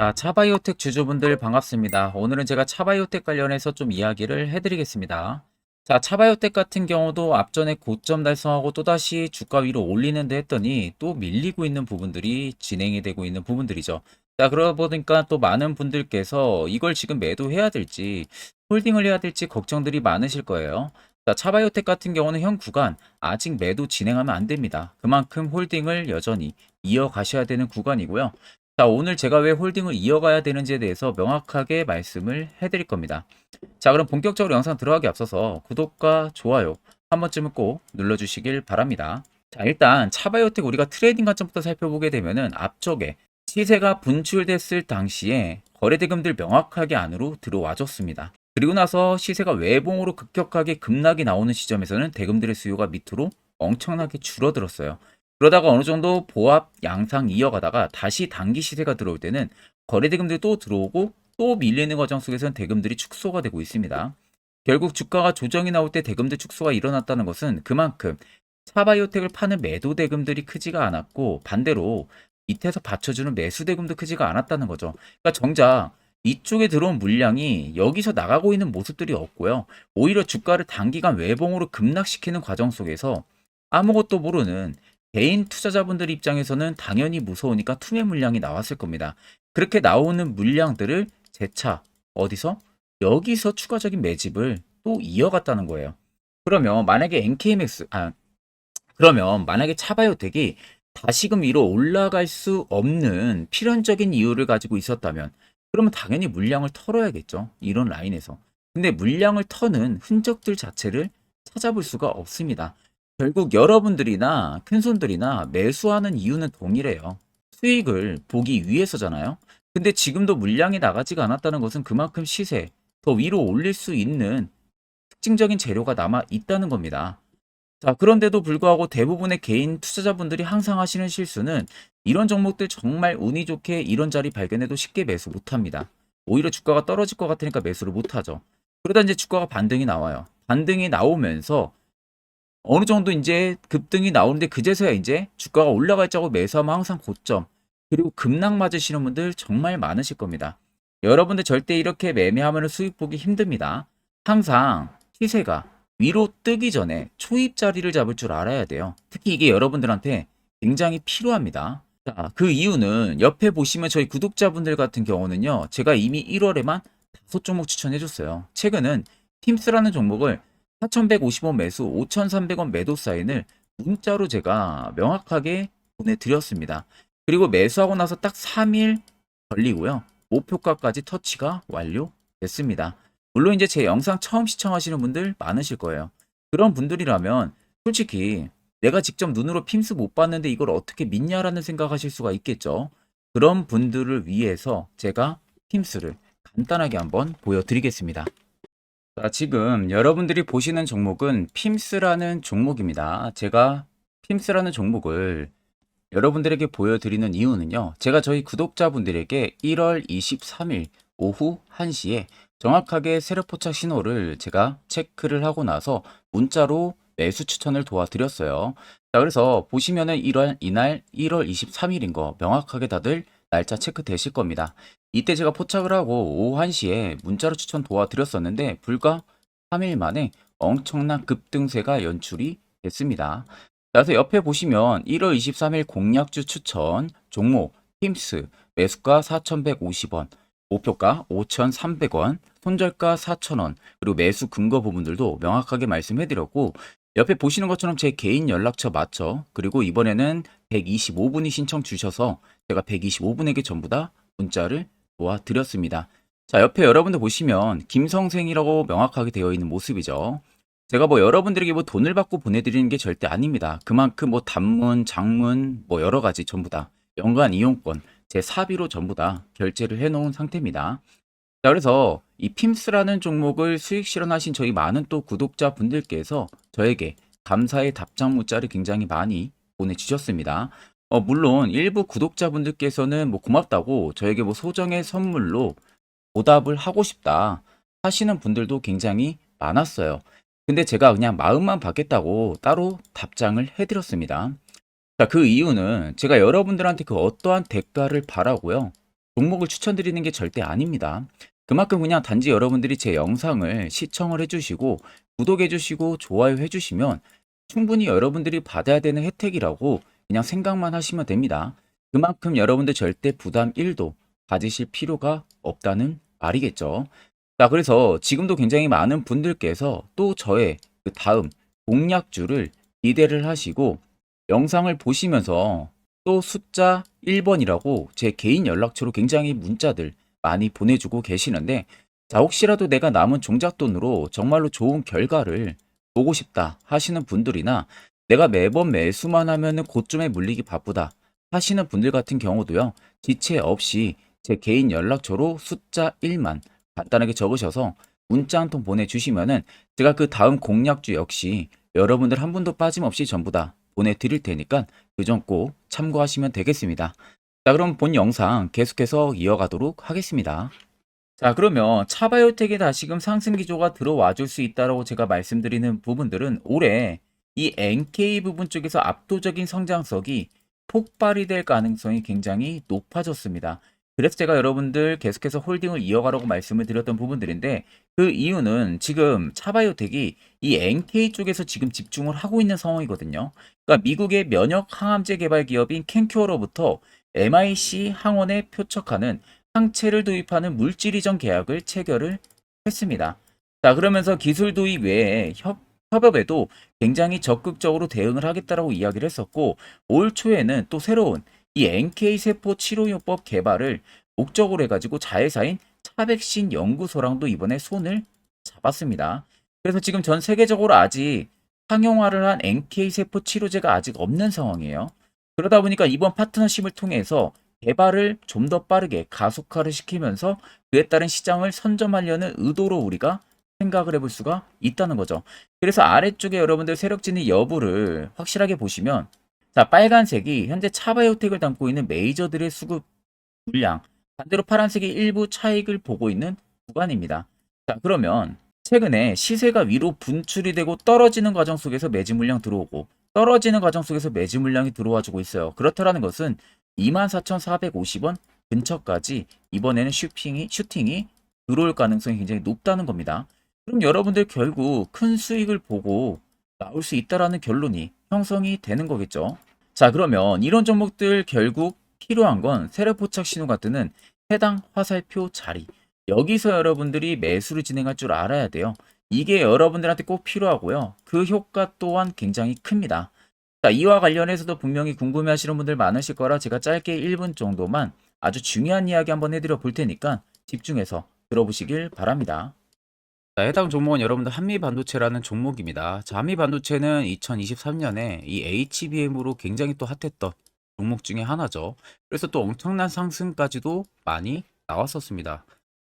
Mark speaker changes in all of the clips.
Speaker 1: 자, 차바이오텍 주주분들 반갑습니다. 오늘은 제가 차바이오텍 관련해서 좀 이야기를 해드리겠습니다. 자, 차바이오텍 같은 경우도 앞전에 고점 달성하고 또다시 주가 위로 올리는데 했더니 또 밀리고 있는 부분들이 진행이 되고 있는 부분들이죠. 자, 그러다 보니까 또 많은 분들께서 이걸 지금 매도해야 될지 홀딩을 해야 될지 걱정들이 많으실 거예요. 자, 차바이오텍 같은 경우는 현 구간 아직 매도 진행하면 안 됩니다. 그만큼 홀딩을 여전히 이어가셔야 되는 구간이고요. 자, 오늘 제가 왜 홀딩을 이어가야 되는지에 대해서 명확하게 말씀을 해드릴 겁니다. 자, 그럼 본격적으로 영상 들어가기 앞서서 구독과 좋아요 한 번쯤은 꼭 눌러주시길 바랍니다. 자, 일단 차바이오텍 우리가 트레이딩 관점부터 살펴보게 되면은 앞쪽에 시세가 분출됐을 당시에 거래대금들 명확하게 안으로 들어와 줬습니다. 그리고 나서 시세가 외봉으로 급격하게 급락이 나오는 시점에서는 대금들의 수요가 밑으로 엄청나게 줄어들었어요. 그러다가 어느 정도 보합 양상 이어가다가 다시 단기 시세가 들어올 때는 거래 대금들이 또 들어오고 또 밀리는 과정 속에서는 대금들이 축소가 되고 있습니다. 결국 주가가 조정이 나올 때 대금들 축소가 일어났다는 것은 그만큼 차바이오텍을 파는 매도 대금들이 크지가 않았고 반대로 밑에서 받쳐주는 매수 대금도 크지가 않았다는 거죠. 그러니까 정작 이쪽에 들어온 물량이 여기서 나가고 있는 모습들이 없고요. 오히려 주가를 단기간 외봉으로 급락시키는 과정 속에서 아무것도 모르는 개인 투자자분들 입장에서는 당연히 무서우니까 투매 물량이 나왔을 겁니다. 그렇게 나오는 물량들을 재차 어디서? 여기서 추가적인 매집을 또 이어갔다는 거예요. 그러면 만약에 NKMX, 아, 그러면 만약에 차바이오텍이 다시금 위로 올라갈 수 없는 필연적인 이유를 가지고 있었다면 그러면 당연히 물량을 털어야겠죠. 이런 라인에서. 근데 물량을 터는 흔적들 자체를 찾아볼 수가 없습니다. 결국 여러분들이나 큰손들이나 매수하는 이유는 동일해요. 수익을 보기 위해서잖아요. 근데 지금도 물량이 나가지가 않았다는 것은 그만큼 시세 더 위로 올릴 수 있는 특징적인 재료가 남아 있다는 겁니다. 자, 그런데도 불구하고 대부분의 개인 투자자분들이 항상 하시는 실수는 이런 종목들 정말 운이 좋게 이런 자리 발견해도 쉽게 매수 못 합니다. 오히려 주가가 떨어질 것 같으니까 매수를 못 하죠. 그러다 이제 주가가 반등이 나와요. 반등이 나오면서 어느 정도 이제 급등이 나오는데 그제서야 이제 주가가 올라갈 자고 매수하면 항상 고점 그리고 급락 맞으시는 분들 정말 많으실 겁니다. 여러분들 절대 이렇게 매매하면 수익 보기 힘듭니다. 항상 시세가 위로 뜨기 전에 초입 자리를 잡을 줄 알아야 돼요. 특히 이게 여러분들한테 굉장히 필요합니다. 자, 그 이유는 옆에 보시면 저희 구독자분들 같은 경우는요. 제가 이미 1월에만 다섯 종목 추천해 줬어요. 최근은 팀스라는 종목을 4,150원 매수, 5,300원 매도 사인을 문자로 제가 명확하게 보내드렸습니다. 그리고 매수하고 나서 딱 3일 걸리고요. 목표가까지 터치가 완료됐습니다. 물론 이제 제 영상 처음 시청하시는 분들 많으실 거예요. 그런 분들이라면 솔직히 내가 직접 눈으로 핌스 못 봤는데 이걸 어떻게 믿냐라는 생각하실 수가 있겠죠. 그런 분들을 위해서 제가 핌스를 간단하게 한번 보여드리겠습니다. 자, 지금 여러분들이 보시는 종목은 핌스라는 종목입니다. 제가 핌스라는 종목을 여러분들에게 보여드리는 이유는요. 제가 저희 구독자분들에게 1월 23일 오후 1시에 정확하게 세력 포착 신호를 제가 체크를 하고 나서 문자로 매수 추천을 도와드렸어요. 자, 그래서 보시면은 1월 이날 1월 23일인 거 명확하게 다들 날짜 체크 되실 겁니다. 이때 제가 포착을 하고 오후 1시에 문자로 추천 도와드렸었는데 불과 3일 만에 엄청난 급등세가 연출이 됐습니다. 자, 그래서 옆에 보시면 1월 23일 공략주 추천 종목 힘스 매수가 4,150원 목표가 5,300원 손절가 4,000원 그리고 매수 근거 부분들도 명확하게 말씀해드렸고 옆에 보시는 것처럼 제 개인 연락처 맞죠? 그리고 이번에는 125분이 신청 주셔서 제가 125분에게 전부 다 문자를 도와드렸습니다. 자, 옆에 여러분들 보시면 김성생이라고 명확하게 되어 있는 모습이죠. 제가 뭐 여러분들에게 뭐 돈을 받고 보내드리는 게 절대 아닙니다. 그만큼 뭐 단문, 장문, 뭐 여러 가지 전부 다 연간 이용권 제 사비로 전부 다 결제를 해놓은 상태입니다. 자, 그래서 이 핌스라는 종목을 수익 실현하신 저희 많은 또 구독자 분들께서 저에게 감사의 답장 문자를 굉장히 많이 보내주셨습니다. 어, 물론 일부 구독자 분들께서는 뭐 고맙다고 저에게 뭐 소정의 선물로 보답을 하고 싶다 하시는 분들도 굉장히 많았어요. 근데 제가 그냥 마음만 받겠다고 따로 답장을 해드렸습니다. 자, 그 이유는 제가 여러분들한테 그 어떠한 대가를 바라고요. 종목을 추천드리는 게 절대 아닙니다. 그만큼 그냥 단지 여러분들이 제 영상을 시청을 해주시고 구독해주시고 좋아요 해주시면 충분히 여러분들이 받아야 되는 혜택이라고 그냥 생각만 하시면 됩니다. 그만큼 여러분들 절대 부담 1도 가지실 필요가 없다는 말이겠죠. 자, 그래서 지금도 굉장히 많은 분들께서 또 저의 그 다음 공략주를 기대를 하시고 영상을 보시면서 또 숫자 1번이라고 제 개인 연락처로 굉장히 문자들 많이 보내주고 계시는데 자, 혹시라도 내가 남은 종잣돈으로 정말로 좋은 결과를 보고 싶다 하시는 분들이나 내가 매번 매수만 하면은 고점에 물리기 바쁘다 하시는 분들 같은 경우도요. 지체 없이 제 개인 연락처로 숫자 1만 간단하게 적으셔서 문자 한 통 보내주시면은 제가 그 다음 공략주 역시 여러분들 한 분도 빠짐없이 전부 다 보내드릴 테니까 그 점 꼭 참고하시면 되겠습니다. 자, 그럼 본 영상 계속해서 이어가도록 하겠습니다. 자, 그러면 차바이오텍에 다시금 상승 기조가 들어와 줄 수 있다라고 제가 말씀드리는 부분들은 올해 이 NK 부분 쪽에서 압도적인 성장성이 폭발이 될 가능성이 굉장히 높아졌습니다. 그래서 제가 여러분들 계속해서 홀딩을 이어가라고 말씀을 드렸던 부분들인데 그 이유는 지금 차바이오텍이 이 NK 쪽에서 지금 집중을 하고 있는 상황이거든요. 그러니까 미국의 면역 항암제 개발 기업인 캔큐어로부터 MIC 항원에 표척하는 항체를 도입하는 물질 이전 계약을 체결을 했습니다. 자, 그러면서 기술 도입 외에 협, 협업에도 굉장히 적극적으로 대응을 하겠다라고 이야기를 했었고 올 초에는 또 새로운 이 NK 세포 치료요법 개발을 목적으로 해가지고 자회사인 차백신 연구소랑도 이번에 손을 잡았습니다. 그래서 지금 전 세계적으로 아직 상용화를 한 NK 세포 치료제가 아직 없는 상황이에요. 그러다 보니까 이번 파트너십을 통해서 개발을 좀 더 빠르게 가속화를 시키면서 그에 따른 시장을 선점하려는 의도로 우리가 생각을 해볼 수가 있다는 거죠. 그래서 아래쪽에 여러분들 세력진의 여부를 확실하게 보시면 자 빨간색이 현재 차바이오텍을 담고 있는 메이저들의 수급 물량 반대로 파란색이 일부 차익을 보고 있는 구간입니다. 자 그러면 최근에 시세가 위로 분출이 되고 떨어지는 과정 속에서 매집 물량 들어오고 떨어지는 과정 속에서 매집 물량이 들어와 주고 있어요. 그렇다라는 것은 24,450원 근처까지 이번에는 슈팅이, 슈팅이 들어올 가능성이 굉장히 높다는 겁니다. 그럼 여러분들 결국 큰 수익을 보고 나올 수 있다라는 결론이 형성이 되는 거겠죠. 자, 그러면 이런 종목들 결국 필요한 건 세력 포착 신호가 뜨는 해당 화살표 자리. 여기서 여러분들이 매수를 진행할 줄 알아야 돼요. 이게 여러분들한테 꼭 필요하고요. 그 효과 또한 굉장히 큽니다. 자, 이와 관련해서도 분명히 궁금해 하시는 분들 많으실 거라 제가 짧게 1분 정도만 아주 중요한 이야기 한번 해드려 볼 테니까 집중해서 들어보시길 바랍니다. 자, 해당 종목은 여러분들 한미 반도체라는 종목입니다. 자, 한미 반도체는 2023년에 이 HBM으로 굉장히 또 핫했던 종목 중에 하나죠. 그래서 또 엄청난 상승까지도 많이 나왔었습니다.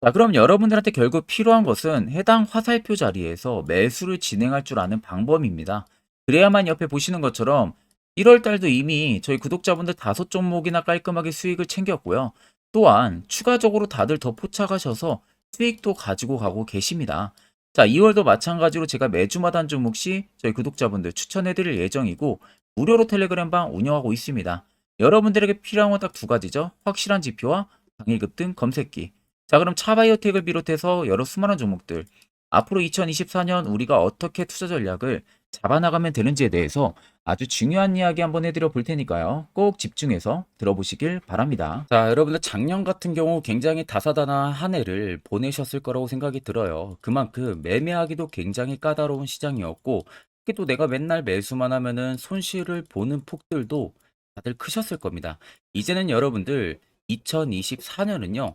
Speaker 1: 자, 그럼 여러분들한테 결국 필요한 것은 해당 화살표 자리에서 매수를 진행할 줄 아는 방법입니다. 그래야만 옆에 보시는 것처럼 1월 달도 이미 저희 구독자분들 다섯 종목이나 깔끔하게 수익을 챙겼고요. 또한 추가적으로 다들 더 포착하셔서 수익도 가지고 가고 계십니다. 자, 2월도 마찬가지로 제가 매주마다 한 종목씩 저희 구독자분들 추천해드릴 예정이고 무료로 텔레그램방 운영하고 있습니다. 여러분들에게 필요한 건 딱 두 가지죠. 확실한 지표와 당일급등 검색기. 자, 그럼 차바이오텍을 비롯해서 여러 수많은 종목들 앞으로 2024년 우리가 어떻게 투자 전략을 잡아나가면 되는지에 대해서 아주 중요한 이야기 한번 해드려 볼 테니까요. 꼭 집중해서 들어보시길 바랍니다. 자, 여러분들 작년 같은 경우 굉장히 다사다난 한 해를 보내셨을 거라고 생각이 들어요. 그만큼 매매하기도 굉장히 까다로운 시장이었고, 특히 또 내가 맨날 매수만 하면은 손실을 보는 폭들도 다들 크셨을 겁니다. 이제는 여러분들 2024년은요,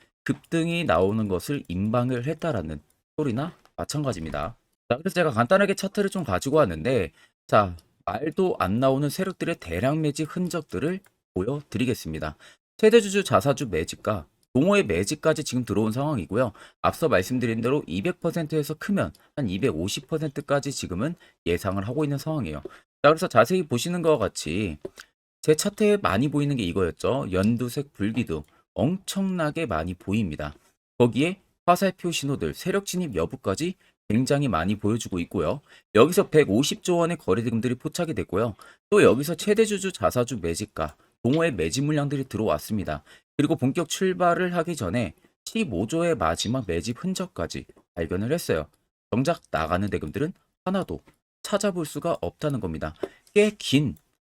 Speaker 1: 급등이 나오는 것을 임방을 했다라는 소리나 마찬가지입니다. 자, 그래서 제가 간단하게 차트를 좀 가지고 왔는데 자, 말도 안 나오는 세력들의 대량 매집 흔적들을 보여드리겠습니다. 최대주주 자사주 매집과 동호회 매집까지 지금 들어온 상황이고요. 앞서 말씀드린 대로 200%에서 크면 한 250%까지 지금은 예상을 하고 있는 상황이에요. 자, 그래서 자세히 보시는 것과 같이 제 차트에 많이 보이는 게 이거였죠. 연두색 불기둥 엄청나게 많이 보입니다. 거기에 화살표 신호들, 세력 진입 여부까지 굉장히 많이 보여주고 있고요. 여기서 150조 원의 거래대금들이 포착이 됐고요. 또 여기서 최대주주 자사주 매집가, 동호회 매집 물량들이 들어왔습니다. 그리고 본격 출발을 하기 전에 15조의 마지막 매집 흔적까지 발견을 했어요. 정작 나가는 대금들은 하나도 찾아볼 수가 없다는 겁니다. 꽤 긴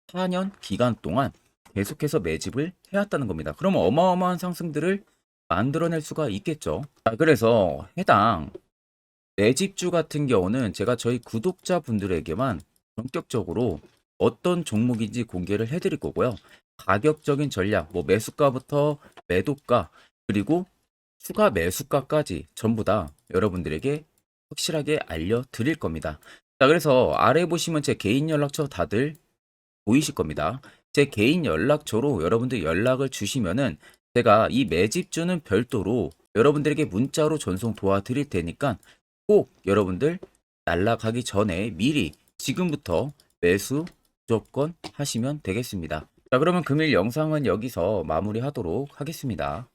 Speaker 1: 4년 기간 동안 계속해서 매집을 해왔다는 겁니다. 그럼 어마어마한 상승들을 만들어낼 수가 있겠죠. 자, 그래서 해당 매집주 같은 경우는 제가 저희 구독자분들에게만 본격적으로 어떤 종목인지 공개를 해드릴 거고요. 가격적인 전략, 뭐 매수가부터 매도가, 그리고 추가 매수가까지 전부 다 여러분들에게 확실하게 알려드릴 겁니다. 자, 그래서 아래 보시면 제 개인 연락처 다들 보이실 겁니다. 제 개인 연락처로 여러분들 연락을 주시면은 제가 이 매집주는 별도로 여러분들에게 문자로 전송 도와드릴 테니까 꼭 여러분들 날라가기 전에 미리 지금부터 매수 무조건 하시면 되겠습니다. 자, 그러면 금일 영상은 여기서 마무리하도록 하겠습니다.